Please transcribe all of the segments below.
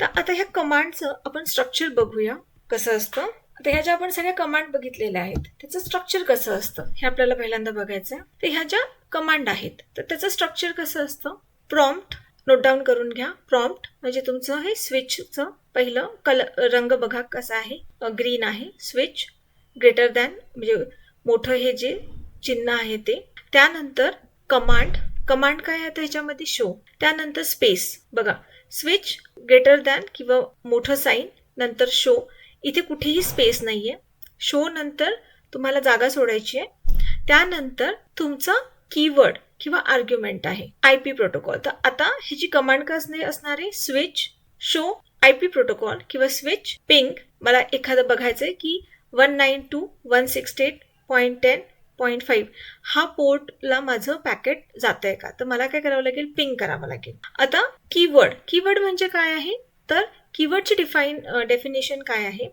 तर आता ह्या कमांडचं आपण स्ट्रक्चर बघूया कसं असतं. आता ह्या ज्या आपण सगळ्या कमांड बघितलेल्या आहेत त्याचं स्ट्रक्चर कसं असतं हे आपल्याला पहिल्यांदा बघायचं आहे. तर ह्या ज्या कमांड आहेत तर त्याचं स्ट्रक्चर कसं असतं? प्रॉम्प्ट नोट डाऊन करून घ्या. प्रॉम्प्ट म्हणजे तुमचं हे स्विचचं पहिलं कलर रंग बघा कसा आहे. ग्रीन आहे स्विच ग्रेटर दॅन म्हणजे मोठं हे जे चिन्ह आहे ते. त्यानंतर कमांड कमांड काय आहे ह्याच्यामध्ये? शो त्यानंतर स्पेस बघा स्विच ग्रेटर दॅन किंवा मोठं साईन नंतर शो इथे कुठेही स्पेस नाहीये. शो नंतर तुम्हाला जागा सोडायची आहे. त्यानंतर तुमचा कीवर्ड किंवा आर्ग्युमेंट आहे. आय पी प्रोटोकॉल तर आता ह्याची कमांड कसं असणार? आहे switch show I P protocol किंवा स्विच पिंग मला एखादं बघायचंय की one nine two one sixty eight point ten point five हा पोर्टला माझं पॅकेट जात आहे का? तर मला काय करावं लागेल? पिंग करावं लागेल. आता कीवर्ड कीवर्ड म्हणजे काय आहे? तर कीवर्डची डिफाईन डेफिनेशन काय आहे?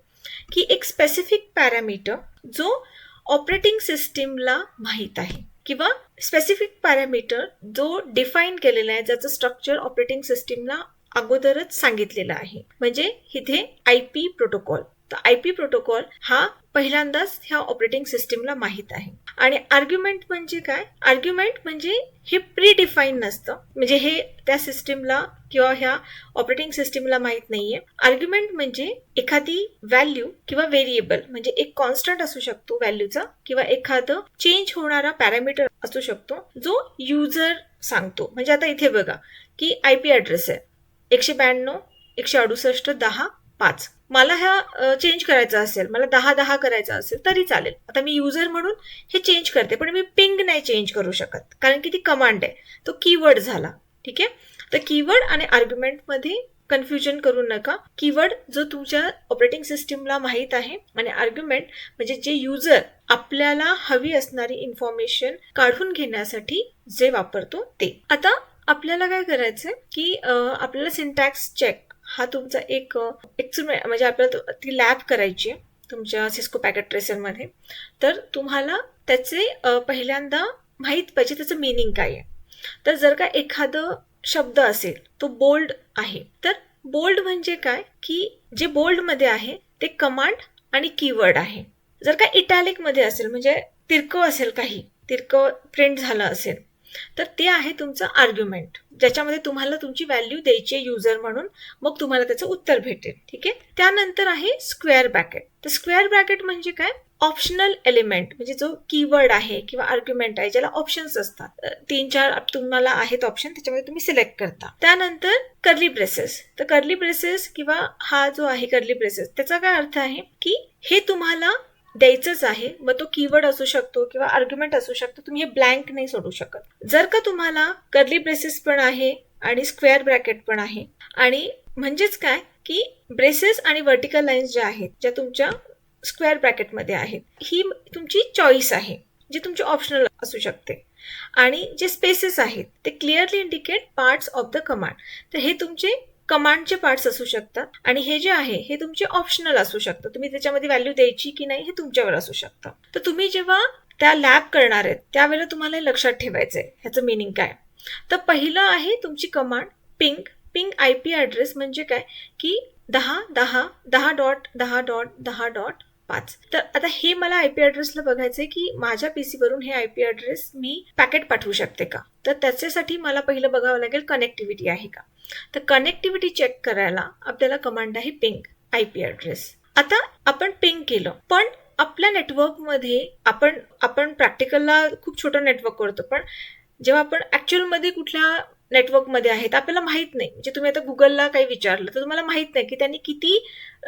की एक स्पेसिफिक पॅरामीटर जो ऑपरेटिंग सिस्टीमला माहीत आहे. किंवा स्पेसिफिक पॅरामीटर जो डिफाईन केलेला आहे ज्याचं स्ट्रक्चर ऑपरेटिंग सिस्टीमला अगोदरच सांगितलेलं आहे. म्हणजे इथे आय पी प्रोटोकॉल तर आय पी प्रोटोकॉल हा पहिल्यांदाच ह्या ऑपरेटिंग सिस्टीमला माहीत आहे. आणि आर्ग्युमेंट म्हणजे काय? आर्ग्युमेंट म्हणजे हे प्री डिफाईन नसतं. म्हणजे हे त्या सिस्टीमला किंवा ह्या ऑपरेटिंग सिस्टीमला माहीत नाहीये. आर्ग्युमेंट म्हणजे एखादी व्हॅल्यू किंवा व्हेरिएबल म्हणजे एक कॉन्स्टंट असू शकतो व्हॅल्यूचा किंवा एखादं चेंज होणारा पॅरामीटर असू शकतो जो युजर सांगतो. म्हणजे आता इथे बघा की आय पी ॲड्रेस आहे. एकशे ब्याण्णव एकशे अडुसष्ट दहा पाच. मला ह्या चेंज करायचा असेल मला दहा दहा करायचा असेल तरी चालेल. आता मी युजर म्हणून हे चेंज करते पण मी पिंग नाही चेंज करू शकत. कारण की ती कमांड आहे. तो कीवर्ड झाला. ठीक आहे? तर कीवर्ड आणि आर्ग्युमेंटमध्ये कन्फ्युजन करू नका. कीवर्ड जो तुमच्या ऑपरेटिंग सिस्टीमला माहीत आहे आणि आर्ग्युमेंट म्हणजे जे युजर आपल्याला हवी असणारी इन्फॉर्मेशन काढून घेण्यासाठी जे वापरतो ते. आता आपल्याला काय करायचं की आपल्याला सिंटॅक्स चेक हा तुमचा एक एक्सपेरिमेंट म्हणजे आपल्याला ती लॅब करायची आहे तुमच्या सिस्को पॅकेट ट्रेसरमध्ये तर तुम्हाला त्याचे पहिल्यांदा माहीत पाहिजे त्याचं मिनिंग काय आहे. तर जर का एखादं शब्द असेल तो बोल्ड आहे. तर बोल्ड म्हणजे काय? की जे बोल्डमध्ये आहे ते कमांड आणि कीवर्ड आहे. जर का इटॅलिकमध्ये असेल म्हणजे तिरकं असेल काही तिरकं प्रिंट झालं असेल तर ते आहे तुमचं आर्ग्युमेंट ज्याच्यामध्ये तुम्हाला तुमची व्हॅल्यू द्यायची आहे युजर म्हणून मग तुम्हाला त्याचं उत्तर भेटेल. ठीक आहे? त्यानंतर आहे स्क्वेअर ब्रॅकेट तर स्क्वेअर ब्रॅकेट म्हणजे काय? ऑप्शनल एलिमेंट म्हणजे जो कीवर्ड आहे किंवा आर्ग्युमेंट आहे ज्याला ऑप्शन्स असतात. तीन चार तुम्हाला आहेत ऑप्शन त्याच्यामध्ये तुम्ही सिलेक्ट करता. त्यानंतर कर्ली ब्रेसेस तर कर्ली ब्रेसेस किंवा हा जो आहे कर्ली ब्रेसेस त्याचा काय अर्थ आहे? की हे तुम्हाला द्यायचंच आहे मग तो कीवर्ड असू शकतो किंवा आर्ग्युमेंट असू शकतो तुम्ही हे ब्लँक नाही सोडू शकत. जर का तुम्हाला कर्ली ब्रेसेस पण आहे आणि स्क्वेअर ब्रॅकेट पण आहे आणि म्हणजेच काय की ब्रेसेस आणि व्हर्टिकल लाईन्स ज्या आहेत ज्या तुमच्या स्क्वेअर ब्रॅकेटमध्ये आहेत ही तुमची चॉईस आहे जी तुमची ऑप्शनल असू शकते. आणि जे स्पेसेस आहेत ते clearly indicate parts of the command तर हे तुमचे कमांडचे पार्ट्स असू शकतात आणि हे जे आहे हे तुमचे ऑप्शनल असू शकतं. तुम्ही त्याच्यामध्ये व्हॅल्यू द्यायची की नाही हे तुमच्यावर असू शकतं. तर तुम्ही जेव्हा त्या लॅब करणार आहेत त्यावेळेला तुम्हाला हे लक्षात ठेवायचं आहे ह्याचं मिनिंग काय? तर पहिलं आहे तुमची command ping ping I P address म्हणजे काय? की दहा दहा दहा डॉट दहा डॉट दहा डॉट पाच. तर आता हे मला आय पी ॲड्रेसला बघायचंय की माझ्या पीसीवरून हे आय पी ॲड्रेस मी पॅकेट पाठवू शकते का? तर त्याच्यासाठी मला पहिलं बघावं लागेल कनेक्टिव्हिटी आहे का? तर कनेक्टिव्हिटी चेक करायला आपल्याला कमांड आहे पिंग आय पी ॲड्रेस आता आपण पिंग केलं. पण आपल्या नेटवर्कमध्ये आपण आपण प्रॅक्टिकलला खूप छोटं नेटवर्क करतो पण जेव्हा आपण ॲक्च्युअलमध्ये कुठल्या नेटवर्कमध्ये आहेत आपल्याला माहीत नाही. म्हणजे तुम्ही आता गुगलला काही विचारलं तर तुम्हाला माहीत नाही की त्यांनी किती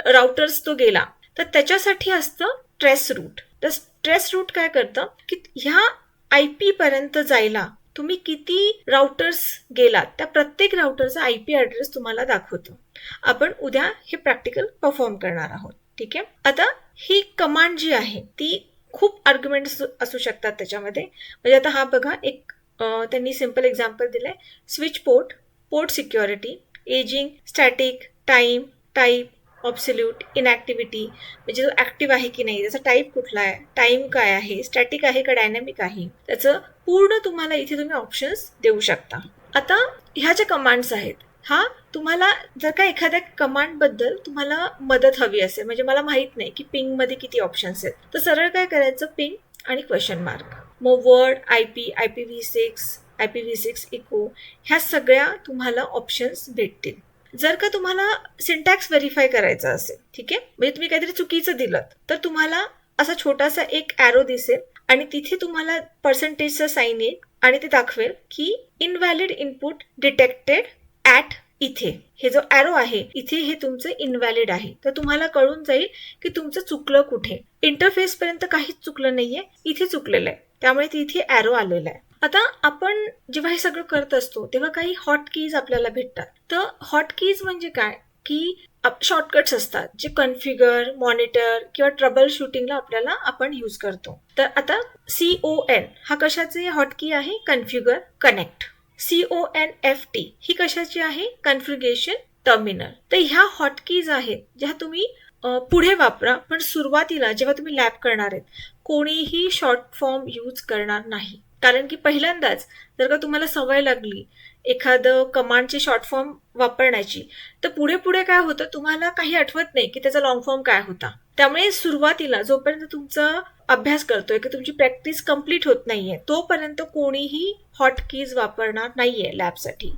राउटर्स तो गेला. तर त्याच्यासाठी असतं ट्रेस रूट तर ट्रेस रूट काय करतं? की ह्या आय पी पर्यंत जायला तुम्ही किती राउटर्स गेलात त्या प्रत्येक राउटरचा आय पी ॲड्रेस तुम्हाला दाखवतो. आपण उद्या हे प्रॅक्टिकल परफॉर्म करणार आहोत. ठीक आहे? आता ही कमांड जी आहे ती खूप आर्ग्युमेंट असू शकतात त्याच्यामध्ये. म्हणजे आता हा बघा एक त्यांनी सिंपल एक्झाम्पल दिलंय. Switch port port security aging static time type absolute inactivity म्हणजे जो ऍक्टिव्ह आहे की नाही त्याचा टाईप कुठला आहे टाईम काय आहे स्टॅटिक आहे का डायनॅमिक आहे त्याचं पूर्ण तुम्हाला इथे तुम्ही ऑप्शन्स देऊ शकता. आता ह्या ज्या कमांड्स आहेत हा तुम्हाला जर का एखाद्या कमांडबद्दल तुम्हाला मदत हवी असेल म्हणजे मला माहीत नाही की पिंगमध्ये किती ऑप्शन्स आहेत तर सरळ काय करायचं पिंग आणि क्वेश्चन मार्क मग word I P I P V six I P V six echo ह्या सगळ्या तुम्हाला ऑप्शन्स भेटतील. जर का तुम्हाला सिंटॅक्स व्हेरीफाय करायचा असेल ठीक आहे? म्हणजे तुम्ही काहीतरी चुकीचं दिलं तर तुम्हाला असा छोटासा एक ॲरो दिसेल आणि तिथे तुम्हाला पर्सेंटेजचं साईन येईल आणि ते दाखवेल की इनव्हॅलिड इनपुट डिटेक्टेड ॲट इथे. हे जो ॲरो आहे इथे हे तुमचं इनव्हॅलिड आहे. तर तुम्हाला कळून जाईल की तुमचं चुकलं कुठे. इंटरफेस पर्यंत काहीच चुकलं नाहीये इथे चुकलेलं आहे. त्यामुळे तिथे ॲरो आलेला आहे. आता आपण जेव्हा हे सगळं करत असतो तेव्हा काही हॉट कीज आपल्याला भेटतात. तर हॉट कीज म्हणजे काय? की शॉर्टकट्स असतात जे कन्फिगर मॉनिटर किंवा ट्रबल शूटिंगला आपल्याला आपण यूज करतो. तर आता सी ओ एन हा कशाचे हॉटकी आहे? Configure connect C O N F T ही कशाची आहे? कन्फिगेशन टर्मिनल तर ह्या हॉटकीज आहेत ज्या तुम्ही पुढे वापरा. पण सुरुवातीला जेव्हा तुम्ही लॅब करणार आहेत कोणीही शॉर्ट फॉर्म यूज करणार नाही. कारण की पहिल्यांदाच जर का तुम्हाला सवय लागली एखादं कमांडची शॉर्ट फॉर्म वापरण्याची तर पुढे पुढे काय होतं? तुम्हाला काही आठवत नाही की त्याचा लॉंग फॉर्म काय होता. त्यामुळे सुरुवातीला जोपर्यंत तुमचा अभ्यास करतोय की तुमची प्रॅक्टिस कंप्लीट होत नाहीये तोपर्यंत कोणीही हॉट कीज वापरणार नाहीये लॅबसाठी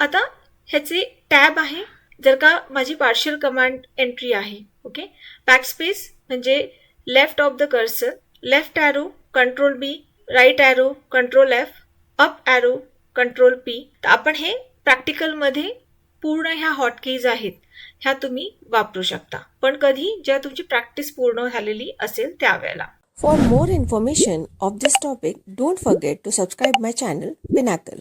आता ह्याचे टॅब आहे. जर का माझी पार्शियल कमांड एंट्री आहे ओके बॅकस्पेस म्हणजे left of the cursor left arrow control B right arrow control F up arrow control P तर आपण हे प्रॅक्टिकलमध्ये पूर्ण ह्या हॉटकीज आहेत ह्या तुम्ही वापरू शकता. पण कधी जेव्हा तुमची प्रॅक्टिस पूर्ण झालेली असेल त्यावेळेला. For more information of this topic don't forget to subscribe my channel pinnacle